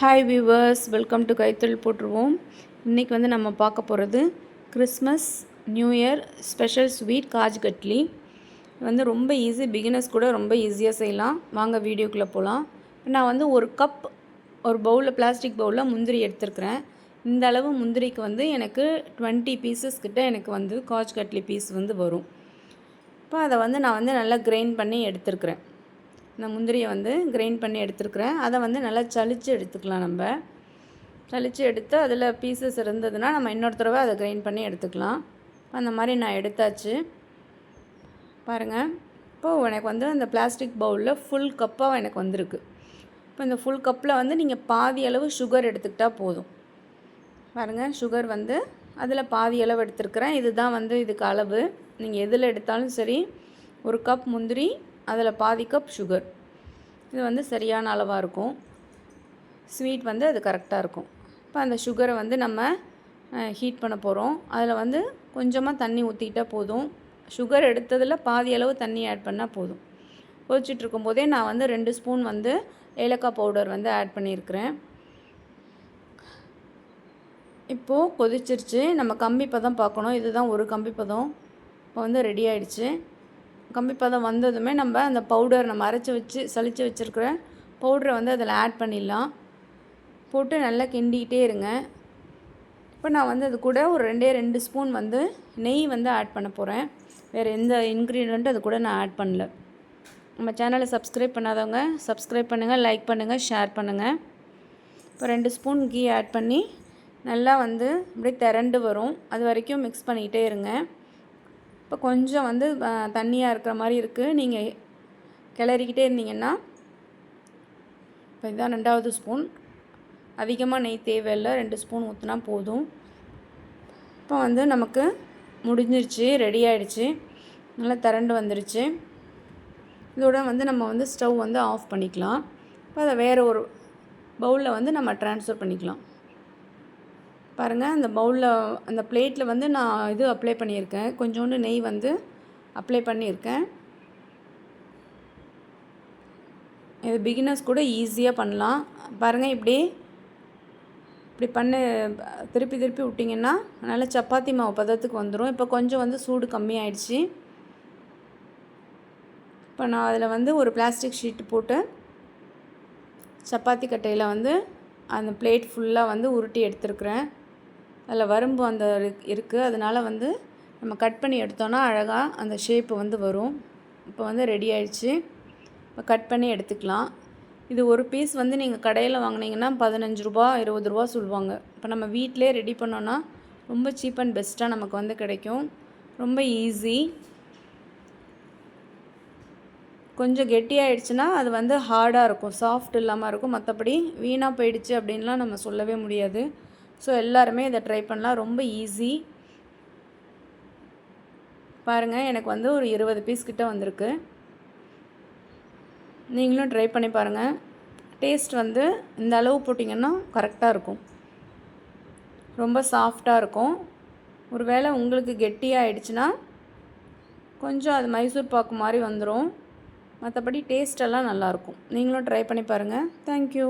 Hi viewers welcome to கைத்தொழில் போட்டுருவோம் இன்றைக்கி வந்து நம்ம பார்க்க போகிறது Christmas new year special sweet kaju katli. வந்து ரொம்ப ஈஸி பிகினர்ஸ் கூட ரொம்ப ஈஸியாக செய்யலாம். வாங்க வீடியோக்குள்ளே போகலாம் நான் வந்து ஒரு கப் ஒரு பவுலில் பிளாஸ்டிக் பவுலில் முந்திரி எடுத்துருக்குறேன். இந்த அளவு முந்திரிக்கு வந்து எனக்கு டுவெண்ட்டி பீசஸ் கிட்ட எனக்கு வந்து காஜ் கட்லி பீஸ் வந்து வரும். இப்போ அதை வந்து நான் வந்து நல்லா கிரைண்ட் பண்ணி எடுத்துருக்குறேன். இந்த முந்திரியை வந்து கிரைண்ட் பண்ணி எடுத்துருக்குறேன். அதை வந்து நல்லா சளிச்சு எடுத்துக்கலாம் நம்ம. சளிச்சு எடுத்து அதில் பீசஸ் இருந்ததுன்னா நம்ம இன்னொரு தடவை அதை கிரைண்ட் பண்ணி எடுத்துக்கலாம். அந்த மாதிரி நான் எடுத்தாச்சு. பாருங்கள் இப்போது எனக்கு வந்து அந்த பிளாஸ்டிக் பவுலில் ஃபுல் கப்பாக எனக்கு வந்திருக்கு. இப்போ இந்த ஃபுல் கப்பில் வந்து நீங்கள் பாதி அளவு சுகர் எடுத்துக்கிட்டால் போதும். பாருங்கள் சுகர் வந்து அதில் பாதி அளவு எடுத்துருக்குறேன். இதுதான் வந்து இதுக்கு அளவு. நீங்கள் எதில் எடுத்தாலும் சரி ஒரு கப் முந்திரி அதில் பாதி கப் சுகர் இது வந்து சரியான அளவாக இருக்கும். ஸ்வீட் வந்து அது கரெக்டாக இருக்கும். இப்போ அந்த சுகரை வந்து நம்ம ஹீட் பண்ண போகிறோம் அதில் வந்து கொஞ்சமாக தண்ணி ஊற்றிக்கிட்டால் போதும். சுகர் எடுத்ததில் பாதி அளவு தண்ணி ஆட் பண்ணால் போதும். கொதிச்சுட்டு இருக்கும்போதே நான் வந்து ரெண்டு ஸ்பூன் வந்து ஏலக்காய் பவுடர் வந்து ஆட் பண்ணியிருக்கிறேன். இப்போது கொதிச்சிருச்சு. நம்ம கம்பி பதம் பார்க்கணும். இதுதான் ஒரு கம்பி பதம். இப்போ வந்து ரெடி ஆகிடுச்சு கம்பி பதம் வந்ததுமே நம்ம அந்த பவுடர் நம்ம அரைச்சி வச்சு சளிச்சு வச்சுருக்கிற பவுடரை வந்து அதில் ஆட் பண்ணிடலாம். போட்டு நல்லா கிண்டிக்கிட்டே இருங்க. இப்போ நான் வந்து அது கூட ஒரு ரெண்டே ரெண்டு ஸ்பூன் வந்து நெய் வந்து ஆட் பண்ண போகிறேன் வேறு எந்த இன்க்ரீடியண்ட்டும் அது கூட நான் ஆட் பண்ணல. நம்ம சேனலை சப்ஸ்கிரைப் பண்ணாதவங்க சப்ஸ்கிரைப் பண்ணுங்கள் லைக் பண்ணுங்கள் ஷேர் பண்ணுங்கள் இப்போ ரெண்டு ஸ்பூன் கீ ஆட் பண்ணி நல்லா வந்து அப்படியே திரண்டு வரும். அது வரைக்கும் மிக்ஸ் பண்ணிக்கிட்டே இருங்க. இப்போ கொஞ்சம் வந்து தண்ணியாக இருக்கிற மாதிரி இருக்குது நீங்கள் கிளறிக்கிட்டே இருந்தீங்கன்னா இப்போ இதுதான் ரெண்டாவது ஸ்பூன். அதிகமாக நெய் தேவையில்லை. ரெண்டு ஸ்பூன் ஊற்றினா போதும். இப்போ வந்து நமக்கு முடிஞ்சிருச்சு ரெடி ஆகிடுச்சு நல்லா திரண்டு வந்துருச்சு. இதோட வந்து நம்ம வந்து ஸ்டவ் வந்து ஆஃப் பண்ணிக்கலாம். இப்போ அதை வேறு ஒரு பவுலில் வந்து நம்ம ட்ரான்ஸ்ஃபர் பண்ணிக்கலாம். பாருங்கள் அந்த பவுலில் அந்த பிளேட்டில் வந்து நான் இது அப்ளை பண்ணியிருக்கேன். கொஞ்சோண்டு நெய் வந்து அப்ளை பண்ணியிருக்கேன். இது பிகினர்ஸ் கூட ஈஸியாக பண்ணலாம். பாருங்கள் இப்படி இப்படி பண்ணு திருப்பி திருப்பி விட்டிங்கன்னா நல்லா சப்பாத்தி மாவு பதத்துக்கு வந்துடும் இப்போ கொஞ்சம் வந்து சூடு கம்மியாயிடுச்சு. இப்போ நான் அதில் வந்து ஒரு பிளாஸ்டிக் ஷீட்டு போட்டு சப்பாத்தி கட்டையில் வந்து அந்த பிளேட் ஃபுல்லாக வந்து உருட்டி எடுத்துருக்குறேன். அதில் வரும்பு அந்த இருக்குது அதனால் வந்து நம்ம கட் பண்ணி எடுத்தோன்னா அழகாக அந்த ஷேப்பு வந்து வரும். இப்போ வந்து ரெடி ஆயிடுச்சு. இப்போ கட் பண்ணி எடுத்துக்கலாம். இது ஒரு பீஸ் வந்து நீங்கள் கடையில் வாங்கினீங்கன்னா பதினஞ்சு ரூபா இருபது ரூபா சொல்லுவாங்க. இப்போ நம்ம வீட்டிலே ரெடி பண்ணோன்னா ரொம்ப சீப் அண்ட் பெஸ்ட்டாக நமக்கு வந்து கிடைக்கும். ரொம்ப ஈஸி கொஞ்சம் கெட்டியாயிடுச்சுன்னா அது வந்து ஹார்டாக இருக்கும். சாஃப்ட் இல்லாமல் இருக்கும். மற்றபடி வீணாக போயிடுச்சு அப்படின்லாம் நம்ம சொல்லவே முடியாது. ஸோ எல்லாருமே இதை ட்ரை பண்ணலாம். ரொம்ப ஈஸி பாருங்கள் எனக்கு வந்து ஒரு இருபது பீஸ் கிட்ட வந்திருக்கு. நீங்களும் ட்ரை பண்ணி பாருங்கள் டேஸ்ட் வந்து இந்த அளவு போட்டிங்கன்னா கரெக்டாக இருக்கும். ரொம்ப சாஃப்டாக இருக்கும். ஒரு வேளை உங்களுக்கு கெட்டியாக ஆயிடுச்சுன்னா கொஞ்சம் அது மைசூர் பாக்கு மாதிரி வந்துடும் மற்றபடி டேஸ்டெல்லாம் நல்லாயிருக்கும் நீங்களும் ட்ரை பண்ணி பாருங்கள் தேங்க்யூ